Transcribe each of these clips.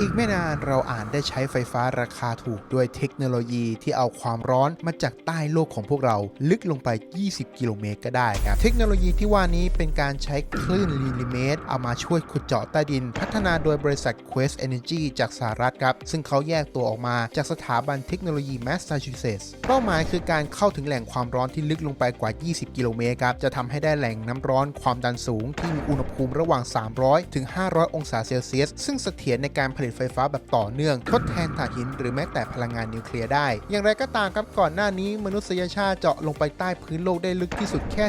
อีกไม่นานเราอ่านได้ใช้ไฟฟ้าราคาถูกด้วยเทคโนโลยีที่เอาความร้อนมาจากใต้โลกของพวกเราลึกลงไป 20 กิโลเมตรก็ได้ครับ เทคโนโลยีที่ว่านี้เป็นการใช้คลื่นลิลิเมตรเอามาช่วยขุดเจาะใต้ดิน พัฒนาโดยบริษัท Quest Energy จากสหรัฐครับ ซึ่งเขาแยกตัวออกมาจากสถาบันเทคโนโลยีแมสซาชูเซตส์เป้าหมายคือการเข้าถึงแหล่งความร้อนที่ลึกลงไปกว่า 20 กิโลเมตรครับจะทำให้ได้แหล่งน้ำร้อนความดันสูงที่มีอุณหภูมิระหว่าง 300 ถึง 500 องศาเซลเซียส ซึ่งเสถียรในการผลิตไฟฟ้าแบบต่อเนื่องทดแทนถ่านหินหรือแม้แต่พลังงานนิวเคลียร์ได้ อย่างไรก็ตามครับก่อนหน้านี้มนุษยชาติเจาะลงไปใต้พื้นโลกได้ลึกที่สุดแค่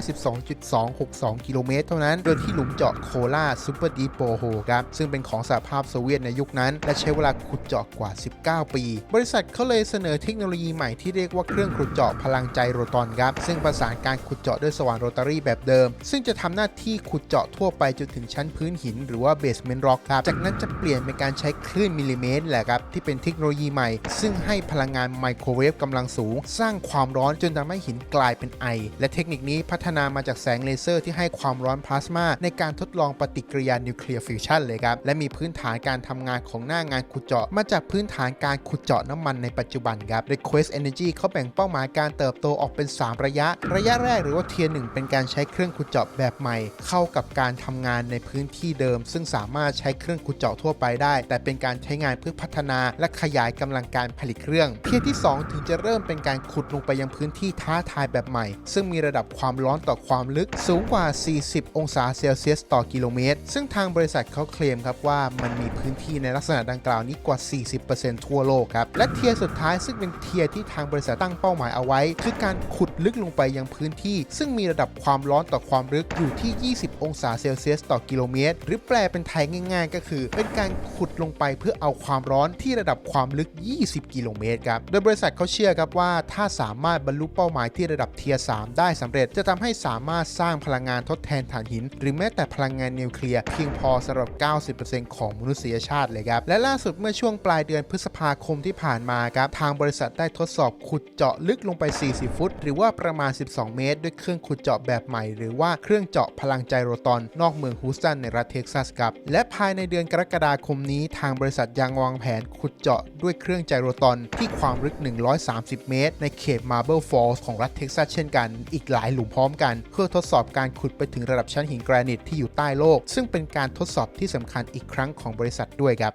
12.262 กิโลเมตรเท่านั้น โดยที่หลุมเจาะโคลาซูเปอร์ดีโปโฮครับ ซึ่งเป็นของสหภาพโซเวียตในยุคนั้น และใช้เวลาขุดเจาะกว่า 19 ปี บริษัทเขาเลยเสนอเทคโนโลยีใหม่ที่เรียกว่าเครื่องขุดเจาะพลังใจโรตอนครับ ซึ่งประสานการขุดเจาะด้วยสว่านโรตารี่แบบเดิม ซึ่งจะทำหน้าที่ขุดเจาะทั่วไปจนถึงชั้นพื้นหิน หรือว่าเบสเมนต์ร็อกครับ จากนั้นจะเปลี่ยนเป็นการใช้คลื่นมิลลิเมตรแหละครับที่เป็นเทคโนโลยีใหม่ ซึ่งให้พลังงานไมโครเวฟกำลังสูง สร้างความร้อนจนทำให้หินกลายเป็นไอ และเทคนิคนี้พัฒนามาจากแสงเลเซอร์ที่ให้ความร้อนพลาสมา ในการทดลองปฏิกิริยานิวเคลียร์ฟิวชันเลยครับ และมีพื้นฐานการทำงานของหน้างานขุดเจาะ มาจากพื้นฐานการขุดเจาะน้ำมันในปัจจุบันครับโดย Quest Energy เขาแบ่งเป้าหมายการเติบโตออกเป็น 3 ระยะ ระยะแรกหรือว่าเทียร์หนึ่งเป็นการใช้เครื่องขุดเจาะแบบใหม่ เข้ากับการทำงานในพื้นที่เดิม ซึ่งสามารถใช้เครื่องขุดเจาะทั่วไปได้ แต่เป็นการใช้งานเพื่อพัฒนา และขยายกำลังการผลิตเครื่องเทียร์ที่ 2 ถึงจะเริ่มเป็นการขุดลงไปยังพื้นที่ท้าทายแบบใหม่ ซึ่งมีระดับความร้อนต่อความลึกสูงกว่า 40 องศาเซลเซียสต่อกิโลเมตร ซึ่งทางบริษัทเขาเคลมครับว่ามันมีพื้นที่ในลักษณะดังกล่าวนี้กว่า 40%ทั่วโลกครับ และเทียร์สุดท้ายซึ่งเป็นเทียร์ที่ทางบริษัทตั้งเป้าหมายเอาไว้ คือการขุดลึกลงไปยังพื้นที่ ซึ่งมีระดับความร้อนต่อความลึกอยู่ที่ 20 องศาเซลเซียสต่อกิโลเมตร หรือแปลเป็นไทยง่าย ๆ ก็คือ เป็นการขุดลงไปเพื่อเอาความร้อนที่ระดับความลึก 20 กิโลเมตรครับ โดยบริษัทเขาเชื่อครับว่า ถ้าสามารถบรรลุเป้าหมายที่ระดับเทียร์3ได้สำเร็จ จะทำให้สามารถสร้างพลังงานทดแทนถ่านหิน หรือแม้แต่พลังงานนิวเคลียร์เพียงพอสำหรับ 90%ของมนุษยชาติเลยครับ และล่าสุดเมื่อช่วงปลายเดือนพฤษภาคมที่ผ่านมาครับ ทางบริษัทได้ทดสอบขุดเจาะลึกลงไป 40 ฟุต หรือว่าประมาณ 12 เมตร ด้วยเครื่องขุดเจาะแบบใหม่ หรือว่าเครื่องเจาะพลังไจโรตอน นอกเมืองฮูสตันในรัฐเท็กซัสครับ และภายในเดือนกรกฎาคมนี้ทางบริษัทยังวางแผนขุดเจาะด้วยเครื่องไจโรตอนที่ความลึก 130 เมตร ในเขตมาร์เบิลฟอลส์ของรัฐเท็กซัสเช่นกัน อีกหลายหลุมพร้อมกัน เพื่อทดสอบการขุดไปถึงระดับชั้นหินแกรนิตที่อยู่ใต้โลก ซึ่งเป็นการทดสอบที่สำคัญอีกครั้งของบริษัทด้วยครับ